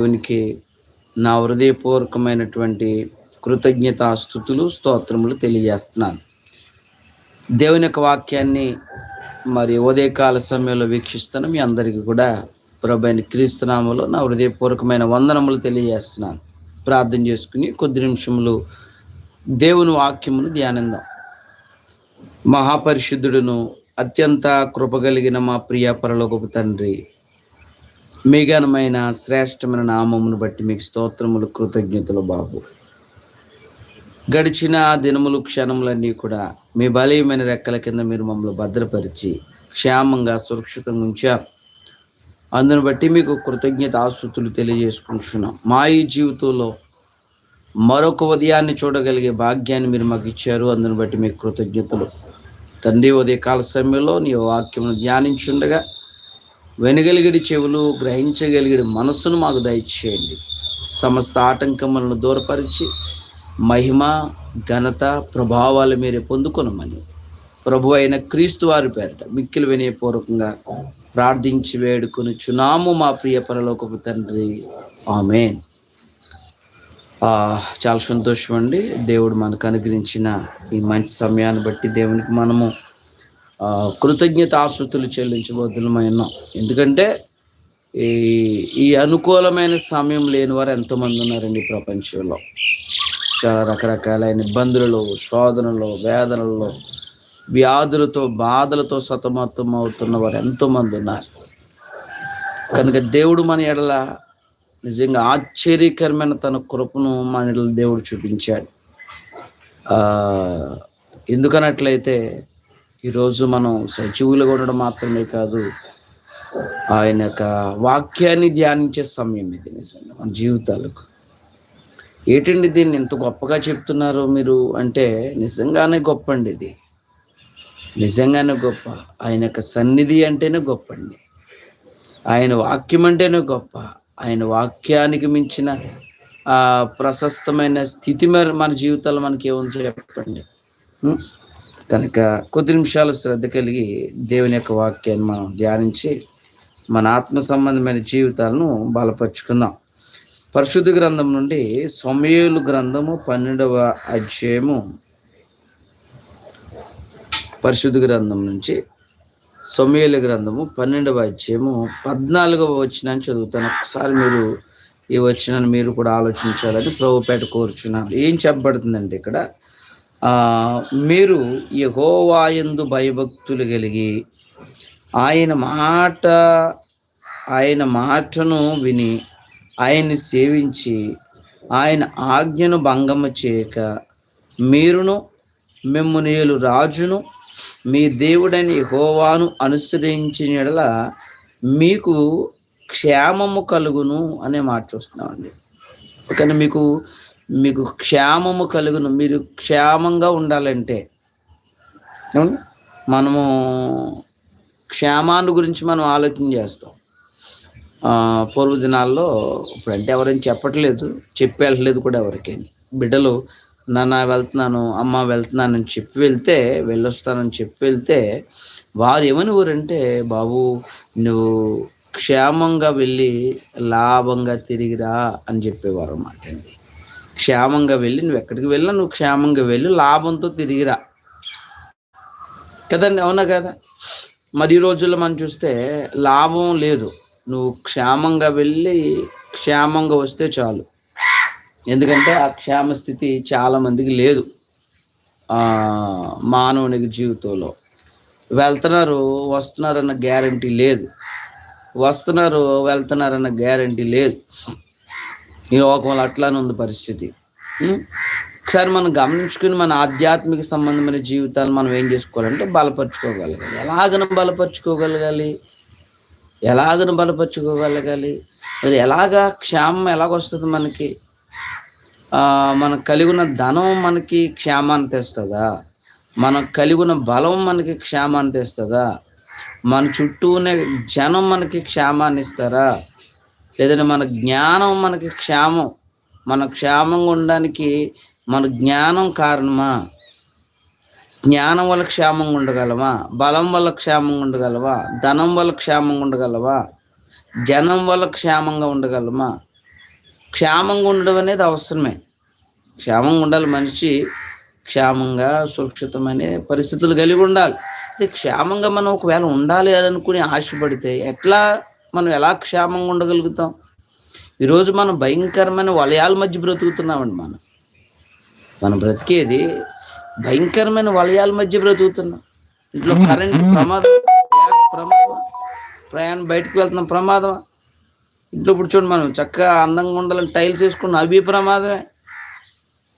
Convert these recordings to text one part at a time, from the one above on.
దేవునికి నా హృదయపూర్వకమైనటువంటి కృతజ్ఞతాస్థుతులు స్తోత్రములు తెలియజేస్తున్నాను. దేవుని యొక్క వాక్యాన్ని మరి ఉదయకాల సమయంలో వీక్షిస్తున్న మీ అందరికీ కూడా ప్రభైన క్రీస్తునామలో నా హృదయపూర్వకమైన వందనములు తెలియజేస్తున్నాను. ప్రార్థన చేసుకుని కొద్ది నిమిషములు దేవుని వాక్యమును ధ్యానిందాం మహాపరిశుద్ధుడును అత్యంత కృపగలిగిన మా ప్రియ పరలోకపు తండ్రి మిగనమైన శ్రేష్టమైన నామమును బట్టి మీకు స్తోత్రములు కృతజ్ఞతలు బాబు. గడిచిన దినములు క్షణములన్నీ కూడా మీ బలీయమైన రెక్కల కింద మీరు మమ్మల్ని భద్రపరిచి క్షేమంగా సురక్షితంగా ఉంచారు. అందును బట్టి మీకు కృతజ్ఞత ఆస్తుతులు తెలియజేసుకుంటున్నాం. మా ఈ జీవితంలో మరొక ఉదయాన్ని చూడగలిగే భాగ్యాన్ని మీరు మాకు ఇచ్చారు. అందును బట్టి మీకు కృతజ్ఞతలు. తండ్రి ఉదయకాల సమయంలో నీ వాక్యమును ధ్యానించుండగా వినగలిగిడి చెవులు గ్రహించగలిగిన మనస్సును మాకు దయచేయండి. సమస్త ఆటంకములను దూరపరిచి మహిమ ఘనత ప్రభావాలు మీరే పొందుకొనమని ప్రభు అయిన క్రీస్తు వారి పేరిట మిక్కిలు వినయపూర్వకంగా ప్రార్థించి వేడుకుని చునాము మా ప్రియ పరలోకపు తండ్రి. ఆమెన్. చాలా సంతోషం అండి దేవుడు మనకు అనుగ్రహించిన ఈ మంచి సమయాన్ని బట్టి దేవునికి మనము కృతజ్ఞత ఆశృతులు చెల్లించబోతులమై ఉన్నాం ఎందుకంటే ఈ ఈ అనుకూలమైన సమయం లేని వారు ఎంతోమంది ఉన్నారండి ప్రపంచంలో. చాలా రకరకాలైన ఇబ్బందులలో శోధనలో వేదనలలో వ్యాధులతో బాధలతో సతమతం అవుతున్న వారు ఎంతోమంది ఉన్నారు. కనుక దేవుడు మన ఎడల నిజంగా ఆశ్చర్యకరమైన తన కృపను మన ఎడల దేవుడు చూపించాడు. ఎందుకనట్లయితే ఈరోజు మనం సజీవులుగా ఉండడం మాత్రమే కాదు ఆయన యొక్క వాక్యాన్ని ధ్యానించే సమయం ఇది నిజంగా మన జీవితాలకు. ఏంటండి దీన్ని ఎంత గొప్పగా చెప్తున్నారు మీరు అంటే నిజంగానే గొప్ప అండి ఇది. నిజంగానే గొప్ప. ఆయన యొక్క సన్నిధి అంటేనే గొప్ప అండి ఆయన వాక్యం అంటేనే గొప్ప. ఆయన వాక్యానికి మించిన ప్రశస్తమైన స్థితి మరి మన జీవితాల్లో మనకి ఏముందో చెప్పండి? కనుక కొద్ది నిమిషాలు శ్రద్ధ కలిగి దేవుని యొక్క వాక్యాన్ని మనం ధ్యానించి మన ఆత్మ సంబంధమైన జీవితాలను బలపరుచుకుందాం. పరిశుద్ధ గ్రంథం నుండి సమయలు గ్రంథము పన్నెండవ అధ్యాయము. పరిశుద్ధ గ్రంథం నుంచి సొమేలు గ్రంథము పన్నెండవ అధ్యాయము పద్నాలుగవ వచనాన్ని చదువుతాను. ఒకసారి మీరు ఈ వచనాన్ని మీరు కూడా ఆలోచించాలని ప్రభుపేట కోరుచున్నాను. ఏం చెప్పబడుతుందండి ఇక్కడ మీరు యహోవాయందు భయభక్తులు కలిగి ఆయన మాట ఆయన మాటను విని ఆయన్ని సేవించి ఆయన ఆజ్ఞను భంగము చేయక మీరును మిమ్మునేలు రాజును మీ దేవుడని హోవాను అనుసరించిన యెడల మీకు క్షేమము కలుగును అనే మాట చూస్తున్నామండి. ఓకేనా మీకు మీకు క్షేమము కలుగును. మీరు క్షేమంగా ఉండాలంటే? మనము క్షేమాన్ని గురించి మనం ఆలోచన చేస్తాం. పూర్వ దినాల్లో ఇప్పుడంటే ఎవరైనా చెప్పట్లేదు చెప్పి వెళ్ళట్లేదు కూడా ఎవరికైనా. బిడ్డలు నాన్న వెళ్తున్నాను అమ్మ వెళ్తున్నాను అని చెప్పి వెళ్తే వెళ్ళొస్తానని చెప్పి వెళ్తే వారు ఏమని ఊరంటే బాబు నువ్వు క్షేమంగా వెళ్ళి లాభంగా తిరిగిరా అని చెప్పేవారు అన్నమాట అండి. క్షేమంగా వెళ్ళి నువ్వు ఎక్కడికి వెళ్ళినా నువ్వు క్షేమంగా వెళ్ళి లాభంతో తిరిగిరా కదండి అవునా కదా? మరి ఈ రోజుల్లో మనం చూస్తే లాభం లేదు. నువ్వు క్షేమంగా వెళ్ళి క్షేమంగా వస్తే చాలు. ఎందుకంటే ఆ క్షేమ స్థితి చాలామందికి లేదు. మానవునికి జీవితంలో. వెళ్తున్నారు వస్తున్నారన్న గ్యారంటీ లేదు. వస్తున్నారు వెళ్తున్నారన్న గ్యారంటీ లేదు. ఈ లోకంలో అట్లానే ఉంది పరిస్థితి. ఒకసారి మనం గమనించుకుని మన ఆధ్యాత్మిక సంబంధమైన జీవితాలు మనం ఏం చేసుకోవాలంటే బలపరుచుకోగలగాలి. ఎలాగను బలపరుచుకోగలగాలి? ఎలాగను బలపరుచుకోగలగాలి? మరి ఎలాగా క్షేమం ఎలాగొస్తుంది మనకి? మనకు కలిగి ఉన్న ధనం మనకి క్షేమాన్ని తెస్తుందా? మనకు కలిగి ఉన్న బలం మనకి క్షేమాన్ని తెస్తుందా? మన చుట్టూ ఉన్న జనం మనకి క్షేమాన్ని ఇస్తారా? లేదంటే మన జ్ఞానం మనకి క్షేమం మన క్షేమంగా ఉండడానికి మన జ్ఞానం కారణమా? జ్ఞానం వల్ల క్షేమంగా ఉండగలవా? బలం వల్ల క్షేమంగా ఉండగలవా? ధనం వల్ల క్షేమంగా ఉండగలవా? జనం వల్ల క్షేమంగా ఉండగలమా? క్షేమంగా ఉండడం అనేది అవసరమే. క్షేమంగా ఉండాలి మనిషి. క్షేమంగా సురక్షితమైన పరిస్థితులు కలిగి ఉండాలి. అయితే క్షేమంగా మనం ఒకవేళ ఉండాలి అని అనుకుని ఆశపడితే ఎట్లా మనం ఎలా క్షేమంగా ఉండగలుగుతాం? ఈరోజు మనం భయంకరమైన వలయాల మధ్య బ్రతుకుతున్నామండి మనం. మనం బ్రతికేది భయంకరమైన వలయాల మధ్య బ్రతుకుతున్నాం. ఇంట్లో కరెంట్ ప్రమాదం గ్యాస్ ప్రమాదం ప్రయాణం బయటకు వెళ్తున్న ప్రమాదం ఇంట్లో ఇప్పుడు చూడండి మనం చక్కగా అందంగా ఉండాలని టైల్స్ వేసుకున్న అవి ప్రమాదమే.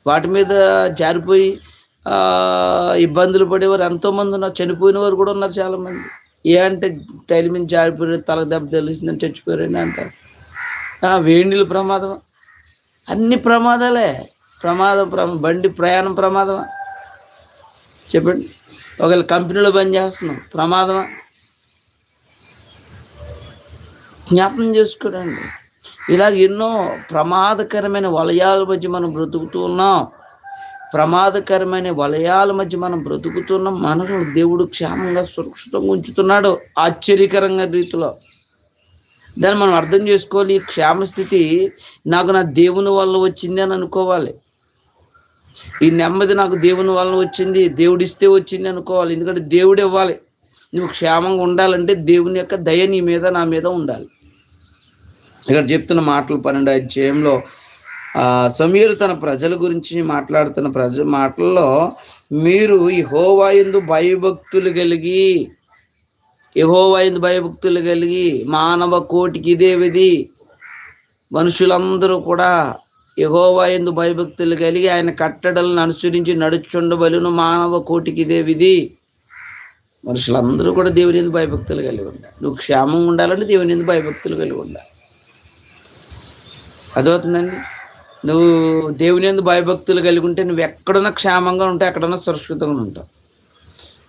వాటి మీద జారిపోయి ఇబ్బందులు పడేవారు ఎంతోమంది ఉన్నారు. చనిపోయిన వారు కూడా ఉన్నారు చాలామంది. ఏ అంటే టైల్ మీద జారిపోయారు తలకు దెబ్బ తెలిసిందని చచ్చిపోయారని అంటారు. వేడి నీళ్ళు ప్రమాదం అన్ని ప్రమాదాలే. ప్రమాదం ప్ర బండి ప్రయాణం ప్రమాదమా? చెప్పండి. ఒకవేళ కంపెనీలో పని చేస్తున్నాం ప్రమాదమా? జ్ఞాపనం చేసుకోండి. ఇలాగ ఎన్నో ప్రమాదకరమైన వలయాల మధ్య మనం బ్రతుకుతూ ఉన్నాం. ప్రమాదకరమైన వలయాల మధ్య మనం బ్రతుకుతున్నాం మనకు దేవుడు క్షేమంగా సురక్షితంగా ఉంచుతున్నాడు. ఆశ్చర్యకరంగా రీతిలో. దాన్ని మనం అర్థం చేసుకోవాలి. ఈ క్షేమ స్థితి నాకు నా దేవుని వల్ల వచ్చింది అని అనుకోవాలి. ఈ నెమ్మది నాకు దేవుని వల్ల వచ్చింది దేవుడిస్తే వచ్చింది అనుకోవాలి. ఎందుకంటే దేవుడు ఇవ్వాలి. నువ్వు క్షేమంగా ఉండాలంటే దేవుని యొక్క దయ నీ మీద నా మీద ఉండాలి. ఇక్కడ చెప్తున్న మాటలు పన్నెండు అధ్యాయంలో సమీరు తన ప్రజల గురించి మాట్లాడుతున్న ప్రజ మాటల్లో మీరు ఈ హోవాయందు భయభక్తులు కలిగి యహోవాయందు భయభక్తులు కలిగి మానవ కోటికి ఇదే విధి. మనుషులందరూ కూడా యహోవైందు భయభక్తులు కలిగి ఆయన కట్టడలను అనుసరించి నడుచుండవలను మానవ కోటికి ఇదే విధి. మనుషులందరూ కూడా దేవుని ఎందు భయభక్తులు కలిగి ఉండాలి. నువ్వు క్షేమంగా ఉండాలంటే దేవుని ఎందు భయభక్తులు కలిగి ఉండాలి. అదవుతుందండి నువ్వు దేవుని ఎందు భయభక్తులు కలిగి ఉంటే నువ్వు ఎక్కడున్నా క్షేమంగా ఉంటావు ఎక్కడన్నా సురక్షితంగా ఉంటావు.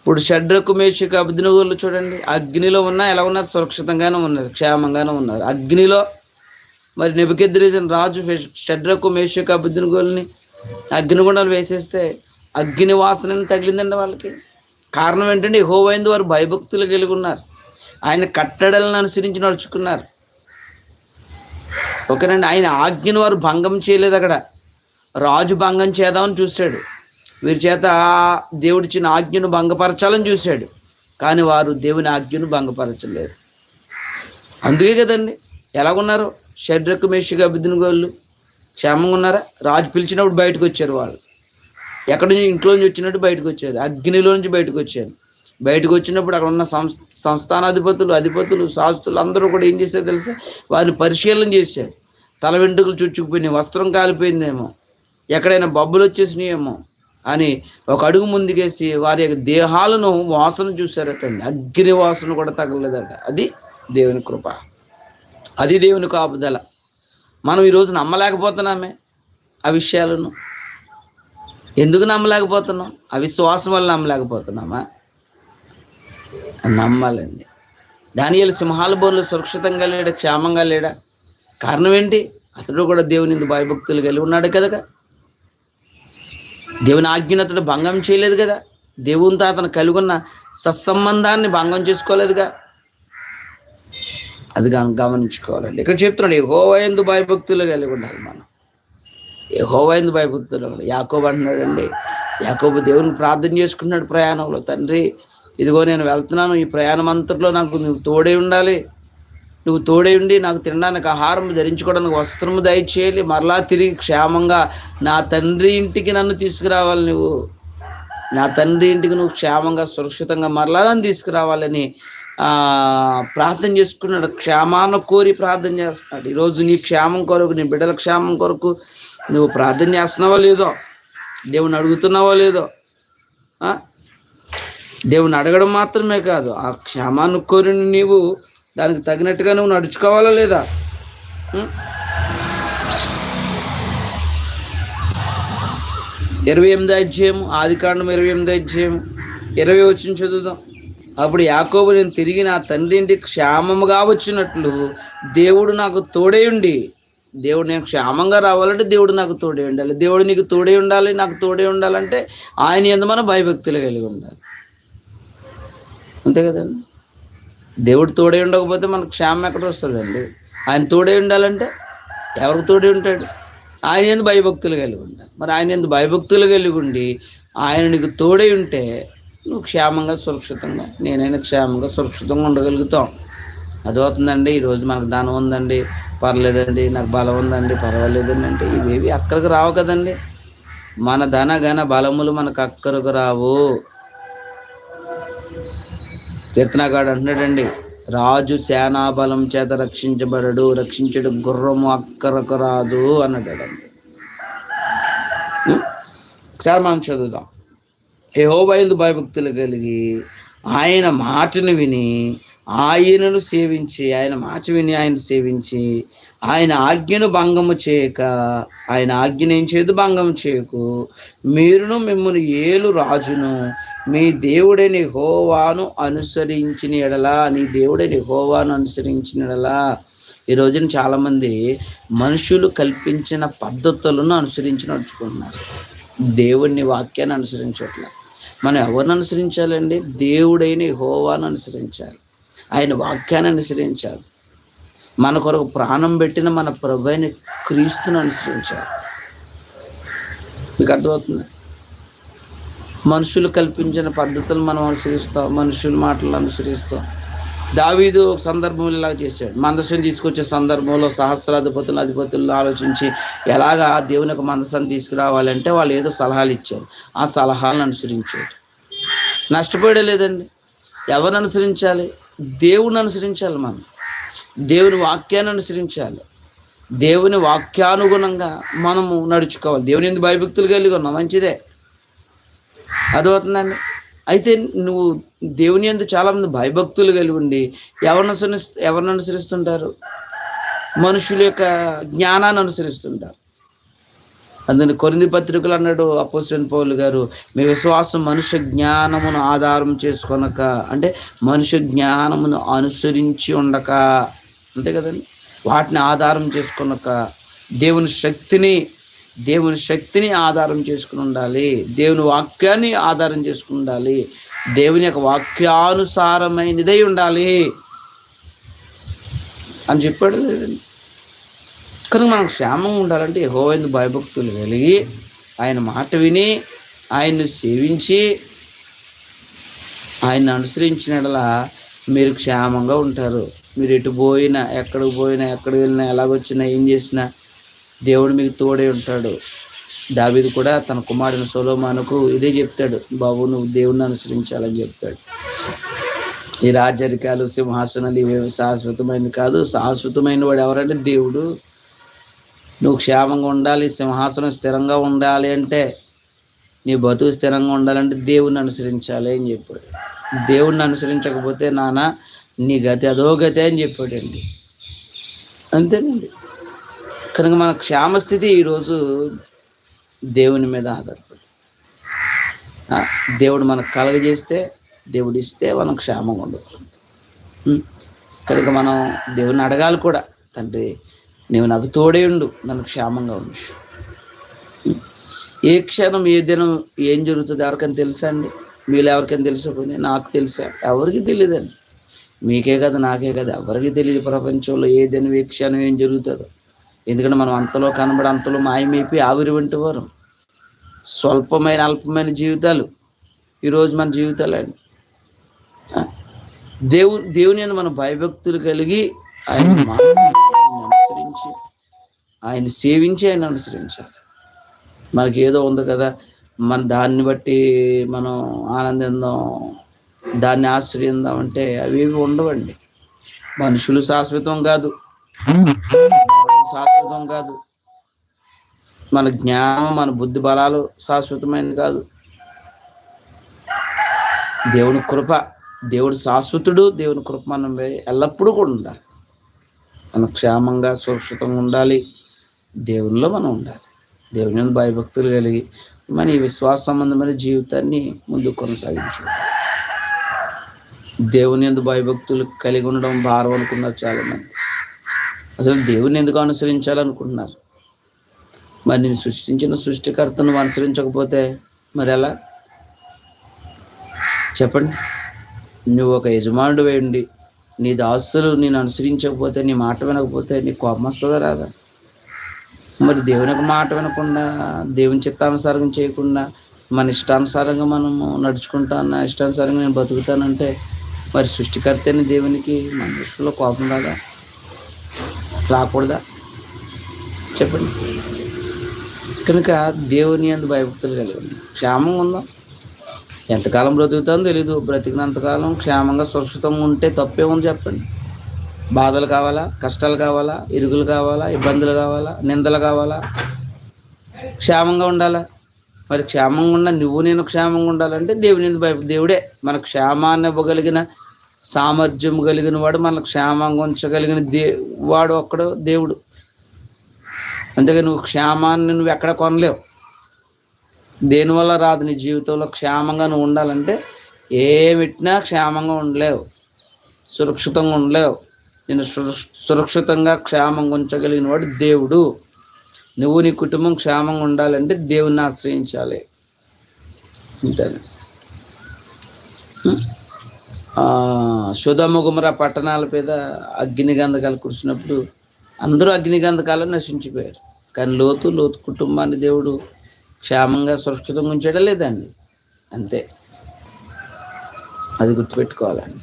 ఇప్పుడు షడ్రకు మేషకు అభినగులు చూడండి. అగ్నిలో ఉన్నా ఎలా ఉన్నారు సురక్షితంగానే ఉన్నారు క్షేమంగానే ఉన్నారు. అగ్నిలో మరి నెబికెద్రీజన్ రాజు షడ్రకు మేషకు అభినగోల్ని అగ్నిగుండాలు వేసేస్తే అగ్ని వాసన తగిలిందండి వాళ్ళకి. కారణం ఏంటంటే హోవైంది వారు భయభక్తులు కలిగి ఉన్నారు. ఆయన కట్టడలను అనుసరించి నడుచుకున్నారు. ఓకేనండి ఆయన ఆజ్ఞను వారు భంగం చేయలేదు అక్కడ. రాజు భంగం చేద్దామని చూశాడు. వీరి చేత దేవుడిచ్చిన ఆజ్ఞను భంగపరచాలని చూశాడు. కానీ వారు దేవుని ఆజ్ఞను భంగపరచలేరు అందుకే కదండి ఎలాగున్నారు? షడ్రకు మేషిగా బిద్దునుగోళ్ళు క్షేమంగా ఉన్నారా? రాజు పిలిచినప్పుడు బయటకు వచ్చారు వాళ్ళు. ఎక్కడి నుంచి? ఇంట్లో నుంచి వచ్చినట్టు బయటకు వచ్చారు. అగ్నిలో నుంచి బయటకు వచ్చారు. బయటకు వచ్చినప్పుడు అక్కడ ఉన్న సంస్థ సంస్థానాధిపతులు అధిపతులు శాస్త్రులు అందరూ కూడా ఏం చేశారు తెలుసా? వారిని పరిశీలన చేశారు. తల వెంట్రుకలు చుచ్చుకుపోయినాయి వస్త్రం కాలిపోయిందేమో ఎక్కడైనా బబ్బులు వచ్చేసినాయేమో అని ఒక అడుగు ముందుకేసి వారి యొక్క దేహాలను వాసన చూశారటండి. అగ్ని వాసన కూడా తగలలేదట. అది దేవుని కృప. అది దేవుని కాపుదల. మనం ఈరోజు నమ్మలేకపోతున్నామే ఆ విషయాలను. ఎందుకు నమ్మలేకపోతున్నాం? అవిశ్వాసం వల్ల నమ్మలేకపోతున్నామా? నమ్మాలండి. దానియాలు సింహాల బోన్లు సురక్షితంగా లేడా? క్షేమంగా లేడా? కారణం ఏంటి? అతడు కూడా దేవుని భయభక్తులు కలిగి ఉన్నాడు కదా. దేవుని ఆజ్ఞను అతడు భంగం చేయలేదు కదా? దేవునితో అతను కలిగి ఉన్న సత్సంబంధాన్ని భంగం చేసుకోలేదుగా? అది గమనించుకోవాలండి. ఇక్కడ చెప్తున్నాడు యహోవైందు భయభక్తులు కలిగి ఉండాలి మనం. యహోవైందు భయభక్తులు యాకోబు అంటున్నాడండి యాకోబు దేవుని ప్రార్థన చేసుకున్నాడు ప్రయాణంలో. తండ్రి ఇదిగో నేను వెళ్తున్నాను ఈ ప్రయాణం అంతట్లో నాకు నువ్వు తోడే ఉండాలి. నువ్వు తోడే ఉండి నాకు తినడానికి ఆహారం ధరించుకోవడానికి వస్త్రము దయచేయాలి. మరలా తిరిగి క్షేమంగా నా తండ్రి ఇంటికి నన్ను తీసుకురావాలి నువ్వు. నా తండ్రి ఇంటికి నువ్వు క్షేమంగా సురక్షితంగా మరలా నన్ను తీసుకురావాలని ప్రార్థన చేసుకున్నాడు. క్షేమాన్ని కోరి ప్రార్థన చేస్తున్నాడు. ఈరోజు నీ క్షేమం కొరకు నీ బిడ్డల క్షేమం కొరకు నువ్వు ప్రార్థన చేస్తున్నావో లేదో దేవుని అడుగుతున్నావో లేదో దేవుని అడగడం మాత్రమే కాదు ఆ క్షేమాన్ని కోరిన నీవు దానికి తగినట్టుగా నువ్వు నడుచుకోవాలా లేదా? ఇరవై ఎనిమిది అధ్యాయం ఆది కాండం ఇరవై ఎనిమిది అధ్యాయం ఇరవై వచ్చిన చదువుదాం. అప్పుడు యాకోబు నేను తిరిగి నా తండ్రి ఇంటికి క్షేమముగా వచ్చినట్లు దేవుడు నాకు తోడే ఉండి దేవుడు నేను క్షేమంగా రావాలంటే దేవుడు నాకు తోడే ఉండాలి. దేవుడు నీకు తోడే ఉండాలి నాకు తోడే ఉండాలంటే ఆయన ఎందు మన భయభక్తులు కలిగి ఉండాలి. అంతే కదండి? దేవుడు తోడే ఉండకపోతే మనకు క్షేమం ఎక్కడ వస్తుందండి? ఆయన తోడే ఉండాలంటే ఎవరికి తోడే ఉంటాడు? ఆయన ఎందు భయభక్తులు కలిగి ఉండాలి? మరి ఆయన ఎందు భయభక్తులు కలిగి ఉండి ఆయన నీకు తోడే ఉంటే నువ్వు క్షేమంగా సురక్షితంగా నేనైనా క్షేమంగా సురక్షితంగా ఉండగలుగుతాం. అదవుతుందండి ఈరోజు మనకు ధనం ఉందండి పర్లేదండి నాకు బలం ఉందండి పర్వాలేదండి అంటే ఇవేవి అక్కడికి రావు కదండి. మన ధన ఘన బలములు మనకు అక్కడికి రావు. కీర్తనగాడు అంటున్నాడండి. రాజు సేనాబలం చేత రక్షించబడడు రక్షించడు గుర్రము అక్కరకు రాదు అన్నాడండి. ఒకసారి మనం చదువుదాం. యెహోవాయందు భయభక్తులు కలిగి ఆయన మాటను విని ఆయనను సేవించి ఆయన మాట విని ఆయన సేవించి ఆయన ఆజ్ఞను భంగము చేయక ఆయన ఆజ్ఞ ఏం చేయదు? భంగము చేయకు. మీరును మిమ్మల్ని ఏలు రాజును. మీ దేవుడని హోవాను అనుసరించిన ఎడలా నీ దేవుడని హోవాను అనుసరించిన ఎడలా. ఈ రోజున చాలామంది మనుషులు కల్పించిన పద్ధతులను అనుసరించి నడుచుకుంటున్నారు. దేవుని వాక్యాన్ని అనుసరించట్లే. మనం ఎవరిని అనుసరించాలండి? దేవుడైన హోవాను అనుసరించాలి. ఆయన వాక్యాన్ని అనుసరించాలి. మన కొరకు ప్రాణం పెట్టిన మన ప్రభు అయిన క్రీస్తుని అనుసరించాలి. మీకు అర్థమవుతుంది? మనుషులు కల్పించిన పద్ధతులు మనం అనుసరిస్తాం మనుషుల మాటలు అనుసరిస్తాం. దావీదు ఒక సందర్భంలో ఇలా చేశాడు. మందస్సుని తీసుకొచ్చే సందర్భంలో సహస్రాధిపతులు అధిపతులు ఆలోచించి ఎలాగా దేవుని యొక్క మందసాన్ని తీసుకురావాలంటే వాళ్ళు ఏదో సలహాలు ఇచ్చారు. ఆ సలహాలను అనుసరించాడు. నష్టపోయడం లేదండి. ఎవరిని అనుసరించాలి? దేవుని అనుసరించాలి మనం. దేవుని వాక్యాన్ని అనుసరించాలి. దేవుని వాక్యానుగుణంగా మనము నడుచుకోవాలి. దేవుని ఎందుకు భయభక్తులు కలిగి ఉన్నాం మంచిదే. అదవుతుందండి అయితే నువ్వు దేవుని ఎందు చాలామంది భయభక్తులు కలిగి ఉండి ఎవరిని అనుసరి ఎవరిని అనుసరిస్తుంటారు? మనుషుల యొక్క జ్ఞానాన్ని అనుసరిస్తుంటారు. అందుకని కొరింది పత్రికలు అన్నాడు అపోజిషన్ పౌలు గారు మీ విశ్వాసం మనుష్య జ్ఞానమును ఆధారం చేసుకొనక అంటే మనుష్య జ్ఞానమును అనుసరించి ఉండక. అంతే కదండి? వాటిని ఆధారం చేసుకొనక. దేవుని శక్తిని దేవుని శక్తిని ఆధారం చేసుకుని ఉండాలి. దేవుని వాక్యాన్ని ఆధారం చేసుకుని ఉండాలి. దేవుని యొక్క వాక్యానుసారమైనదై ఉండాలి. అని చెప్పాడు లేదండి కనుక మనం క్షేమంగా ఉండాలంటే యహోవైన భయభక్తులు కలిగి ఆయన మాట విని ఆయన్ను సేవించి ఆయన అనుసరించినలా మీరు క్షేమంగా ఉంటారు. మీరు ఎటు పోయినా ఎక్కడికి పోయినా ఎక్కడికి వెళ్ళినా ఎలాగొచ్చినా ఏం చేసినా దేవుడు మీకు తోడే ఉంటాడు. దావీదు కూడా తన కుమారుని సొలోమానుకు ఇదే చెప్తాడు. బాబు నువ్వు దేవుణ్ణి అనుసరించాలని చెప్తాడు. ఈ రాజరికాలు సింహాసనాలు ఇవేవి శాశ్వతమైనది కాదు. శాశ్వతమైన వాడు ఎవరంటే దేవుడు. నువ్వు క్షేమంగా ఉండాలి సింహాసనం స్థిరంగా ఉండాలి అంటే నీ బతుకు స్థిరంగా ఉండాలంటే దేవుణ్ణి అనుసరించాలి అని చెప్పాడు. దేవుణ్ణి అనుసరించకపోతే నాన్న నీ గతి అదో గతి అని చెప్పాడండి. అంతేనండి. కనుక మన క్షేమస్థితి ఈరోజు దేవుని మీద ఆధారపడి. దేవుడు మనకు కలగజేస్తే దేవుడు ఇస్తే మనం క్షేమంగా ఉండదు కనుక మనం దేవుని అడగాలి కూడా తండ్రి నీవు నాకు తోడే ఉండు నన్ను క్షేమంగా ఉంచు ఏ క్షణం ఏ దినం ఏం జరుగుతుంది ఎవరికైనా తెలుసా అండి? మీరు ఎవరికైనా తెలుసకపోతే నాకు తెలుసా? ఎవరికి తెలియదండి. మీకే కదా నాకే కదా ఎవరికి తెలియదు ప్రపంచంలో ఏ దినం ఏ క్షణం ఏం జరుగుతుందో. ఎందుకంటే మనం అంతలో కనబడి అంతలో మాయమైపోయి ఆవిరి వంటి వారు. స్వల్పమైన అల్పమైన జీవితాలు ఈరోజు మన జీవితాలండి అండి. దేవు దేవుని మనం భయభక్తులు కలిగి ఆయన ఆయన అనుసరించి ఆయన సేవించి ఆయన అనుసరించాలి. మనకి ఏదో ఉంది కదా మన దాన్ని బట్టి మనం ఆనందిందాం దాన్ని ఆశ్రయిందాం అంటే అవి ఇవి ఉండవండి. మనుషులు శాశ్వతం కాదు. శాశ్వతం కాదు. మన జ్ఞానం మన బుద్ధి బలాలు శాశ్వతమైనది కాదు. దేవుని కృప దేవుడు శాశ్వతుడు దేవుని కృప మనం ఎల్లప్పుడూ కూడా ఉండాలి. మనం క్షేమంగా సురక్షితంగా ఉండాలి. దేవునిలో మనం ఉండాలి. దేవుని మీద భయభక్తులు కలిగి మన ఈ విశ్వాస సంబంధమైన జీవితాన్ని ముందుకు కొనసాగించాలి దేవుని ఎందు భయభక్తులు కలిగి ఉండడం భారం అనుకున్నారు చాలామంది. అసలు దేవుని ఎందుకు అనుసరించాలనుకుంటున్నారు? మరి నేను సృష్టించిన సృష్టికర్తను అనుసరించకపోతే మరి ఎలా చెప్పండి. నువ్వు ఒక యజమానుడు వేయండి నీ దాస్తులు నేను అనుసరించకపోతే నీ మాట వినకపోతే నీ కోపం వస్తుందా రాదా? మరి దేవునికి మాట వినకుండా దేవుని చిత్తానుసారం చేయకుండా మన ఇష్టానుసారంగా మనము నడుచుకుంటాను ఇష్టానుసారంగా నేను బతుకుతానంటే మరి సృష్టికర్తైన దేవునికి మన విషయంలో కోపం రాదా? రాకూడదా? చెప్పండి. కనుక దేవుని అందు భయభక్తులు కలిగి ఉంది క్షేమంగా ఉందాం. ఎంతకాలం బ్రతుకుతామో తెలీదు. బ్రతికినంతకాలం క్షేమంగా సురక్షితంగా ఉంటే తప్పే ఉంది చెప్పండి. బాధలు కావాలా? కష్టాలు కావాలా? ఇరుగులు కావాలా? ఇబ్బందులు కావాలా? నిందలు కావాలా? క్షేమంగా ఉండాలా? మరి క్షేమంగా ఉండాలి నువ్వు నేను క్షేమంగా ఉండాలంటే దేవుని భయ. దేవుడే మన క్షేమాన్ని ఇవ్వగలిగిన సామర్థ్యం కలిగిన వాడు మన క్షేమంగా ఉంచగలిగిన దే వాడు ఒక్కడు దేవుడు. అంతేగా నువ్వు క్షేమాన్ని నువ్వు ఎక్కడ కొనలేవు. దేనివల్ల రాదు? నీ జీవితంలో క్షేమంగా నువ్వు ఉండాలంటే ఏమిటినా క్షేమంగా ఉండలేవు. సురక్షితంగా ఉండలేవు. నేను సురక్షితంగా క్షేమంగా ఉంచగలిగిన వాడు దేవుడు. నువ్వు నీ కుటుంబం క్షేమంగా ఉండాలంటే దేవుని ఆశ్రయించాలి. అంతే సుధమ పట్టణాల మీద అగ్ని గంధకాలు కురిసినప్పుడు అందరూ అగ్ని గంధకాలు నశించిపోయారు. కానీ లోతు లోతు కుటుంబాన్ని దేవుడు క్షేమంగా సురక్షితంగా ఉంచడం లేదండి. అంతే. అది గుర్తుపెట్టుకోవాలండి.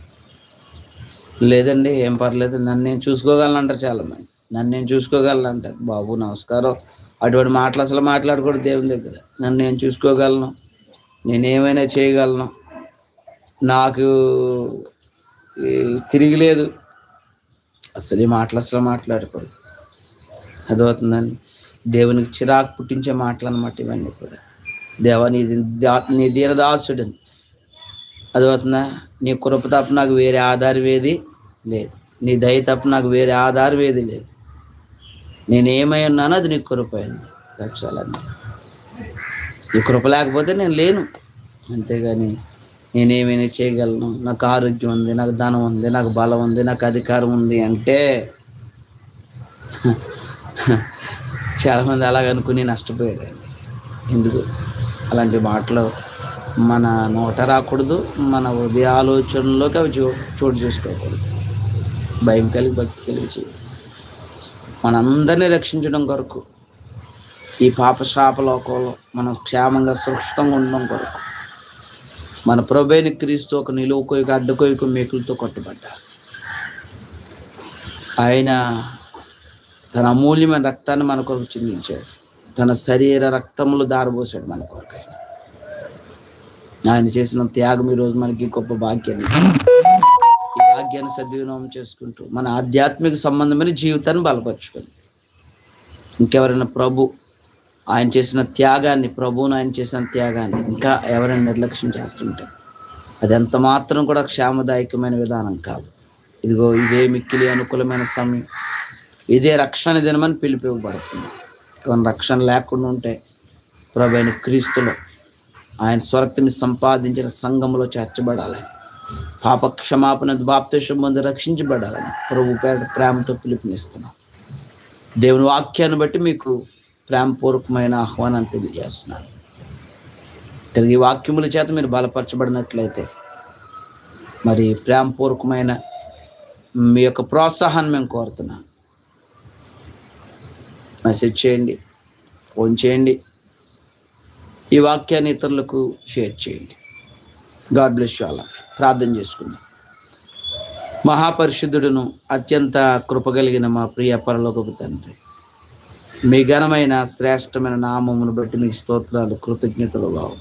లేదండి ఏం పర్లేదు. నన్ను నేను చూసుకోగలను అంటారు చాలామంది. నన్ను నేను చూసుకోగలను అంటారు బాబు నమస్కారం. అటువంటి మాటలు అసలు మాట్లాడకూడదు దేవుని దగ్గర. నన్ను నేను చూసుకోగలను. నేను ఏమైనా చేయగలను. నాకు తిరిగిలేదు అసలు ఈ మాటలు అసలు మాట్లాడకూడదు. అదవుతుందండి దేవునికి చిరాకు పుట్టించే మాటలు అనమాట ఇవన్నీ కూడా. దేవా నీ నీ దీనదాసుడు. అదవుతుందా నీ కృప తప్ప నాకు వేరే ఆధారం ఏది లేదు. నీ దయ తప్ప నాకు వేరే ఆధారం ఏది లేదు. నేను ఏమై ఉన్నానో అది నీ కృప అయింది. రక్షాలన్నీ నీ కృప లేకపోతే నేను లేను. అంతేగాని నేనేమైనా చేయగలను? నాకు ఆరోగ్యం ఉంది నాకు ధనం ఉంది నాకు బలం ఉంది నాకు అధికారం ఉంది అంటే చాలామంది అలాగ అనుకుని నష్టపోయారండి. ఎందుకు? అలాంటి మాటలు మన నోట రాకూడదు మన హృదయ ఆలోచనలోకి అవి చో చోటు చేసుకోకూడదు. భయం కలిగి భక్తి కలిగి చేయాలి మనందరినీ రక్షించడం కొరకు ఈ పాపశాప లోకంలో మనం క్షేమంగా సురక్షితంగా ఉండడం కొరకు మన ప్రభైన క్రీస్తు ఒక నిలువు కొయ్యకు మేకులతో కొట్టబడ్డారు. ఆయన తన అమూల్యమైన రక్తాన్ని మన కొరకు చిందించాడు. తన శరీర రక్తములు దారబోసాడు మన కొరకు ఆయన. ఆయన చేసిన త్యాగం ఈరోజు మనకి గొప్ప భాగ్యాన్ని. ఈ భాగ్యాన్ని సద్వినియోగం చేసుకుంటూ మన ఆధ్యాత్మిక సంబంధమైన జీవితాన్ని బలపరుచుకుంది. ఇంకెవరైనా ప్రభు ఆయన చేసిన త్యాగాన్ని ప్రభువును ఆయన చేసిన త్యాగాన్ని ఇంకా ఎవరైనా నిర్లక్ష్యం చేస్తుంటే అది ఎంత మాత్రం కూడా క్షేమదాయకమైన విధానం కాదు. ఇదిగో ఇదే మిక్కిలి అనుకూలమైన సమయం. ఇదే రక్షణ దినమని పిలిపివ్వబడుతుంది. కానీ రక్షణ లేకుండా ఉంటే ప్రభు అయిన క్రీస్తులో ఆయన స్వరక్తిని సంపాదించిన సంఘంలో చేర్చబడాలని పాప క్షమాపణ బాప్తేశం ముందు రక్షించబడాలని ప్రభు పేరు ప్రేమతో పిలుపునిస్తున్నాం. దేవుని వాక్యాన్ని బట్టి మీకు ప్రేమపూర్వకమైన ఆహ్వానాన్ని తెలియజేస్తున్నాను. కలిగి వాక్యముల చేత మీరు బలపరచబడినట్లయితే మరి ప్రేమపూర్వకమైన మీ యొక్క ప్రోత్సాహాన్ని మేము కోరుతున్నాను మెసేజ్ చేయండి ఫోన్ చేయండి ఈ వాక్యాన్ని ఇతరులకు షేర్ చేయండి. గాడ్ బ్లెస్ యూ అలా ప్రార్థన చేసుకుందాం. మహాపరిశుద్ధుడును అత్యంత కృపగలిగిన మా ప్రియ పరలోకపు తండ్రి మీ ఘనమైన శ్రేష్టమైన నామమును బట్టి మీకు స్తోత్రాలు కృతజ్ఞతలు బావు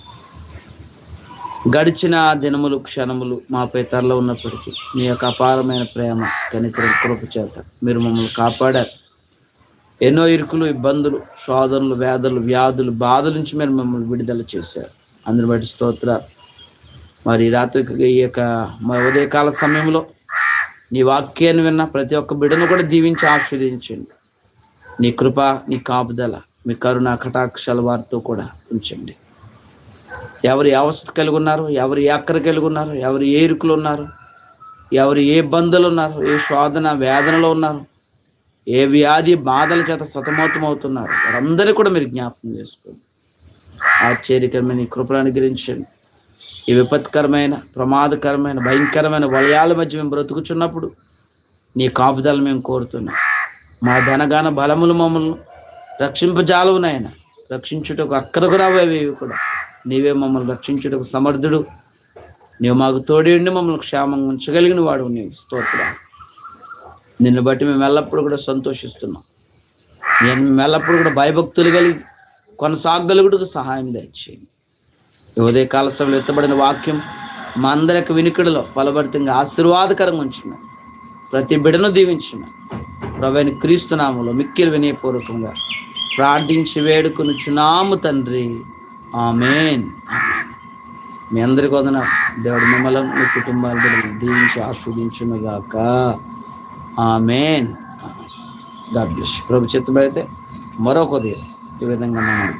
గడిచిన దినములు క్షణములు మాపై తరలో ఉన్నప్పటికీ మీ యొక్క అపారమైన ప్రేమ కనికరం కృప చేత మీరు మమ్మల్ని కాపాడారు. ఎన్నో ఇరుకులు ఇబ్బందులు శోధనలు వేదలు వ్యాధులు బాధల నుంచి మీరు మమ్మల్ని విడుదల చేశారు. అందరి బట్టి స్తోత్ర. మరి రాత్రికి ఈ యొక్క మరి ఉదయకాల సమయంలో నీ వాక్యాన్ని విన్న ప్రతి ఒక్క బిడ్డను కూడా దీవించి ఆస్వాదించండి నీ కృప నీ కాపుదల మీ కరుణ కటాక్షాల వారితో కూడా ఉంచండి. ఎవరు ఏ అవస్థ కలిగి ఉన్నారు ఎవరు ఎక్కడ కలిగి ఉన్నారు ఎవరు ఏ ఇరుకులు ఉన్నారు ఎవరు ఏ ఇబ్బందులు ఉన్నారు ఏ శోధన వేదనలో ఉన్నారు ఏ వ్యాధి బాధల చేత సతమతం అవుతున్నారు కూడా మీరు జ్ఞాపకం చేసుకోండి. ఆశ్చర్యకరమైన ఈ కృపను అనుగ్రహించండి. ఈ విపత్కరమైన ప్రమాదకరమైన భయంకరమైన వలయాల మధ్య మేము బ్రతుకుచున్నప్పుడు నీ కాపుదలు మేము కోరుతున్నాం. మా ధనగాన బలములు మమ్మల్ని రక్షింపజాలవు నాయన. రక్షించుటకు అక్కడకు రావేవి కూడా. నీవే మమ్మల్ని రక్షించుటకు సమర్థుడు. నీవు మాకు తోడి ఉండి మమ్మల్ని క్షేమంగా ఉంచగలిగిన వాడు నీవు. స్తోత్రాలు నిన్ను బట్టి మేము ఎల్లప్పుడూ కూడా సంతోషిస్తున్నాం. నేను మేము ఎల్లప్పుడూ కూడా భయభక్తులు కలిగి కొనసాగలుగుటకు సహాయం దయచేయండి. ఈ ఉదయకాల సమయంలో ఎత్తబడిన వాక్యం మా అందరికి వినికిడిలో ఫలభరితంగా ఆశీర్వాదకరంగా ఉంచిన. ప్రతి బిడను దీవించిన. ప్రభైన క్రీస్తునామంలో మిక్కిలు వినయపూర్వకంగా ప్రార్థించి వేడుకొనుచున్నాము తండ్రి. ఆమెన్. మీ అందరికి వదన దేవుడు మిమ్మల్ని మీ కుటుంబాలు దీవించి ఆస్వాదించునుగాక. ఆమెన్. గాడ్ బ్లెస్ ప్రభు చిత్తమైతే మరొక ఉదయం ఈ విధంగా మనం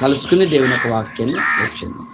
కలుసుకుని దేవుని యొక్క వాక్యాన్ని వచ్చిందాం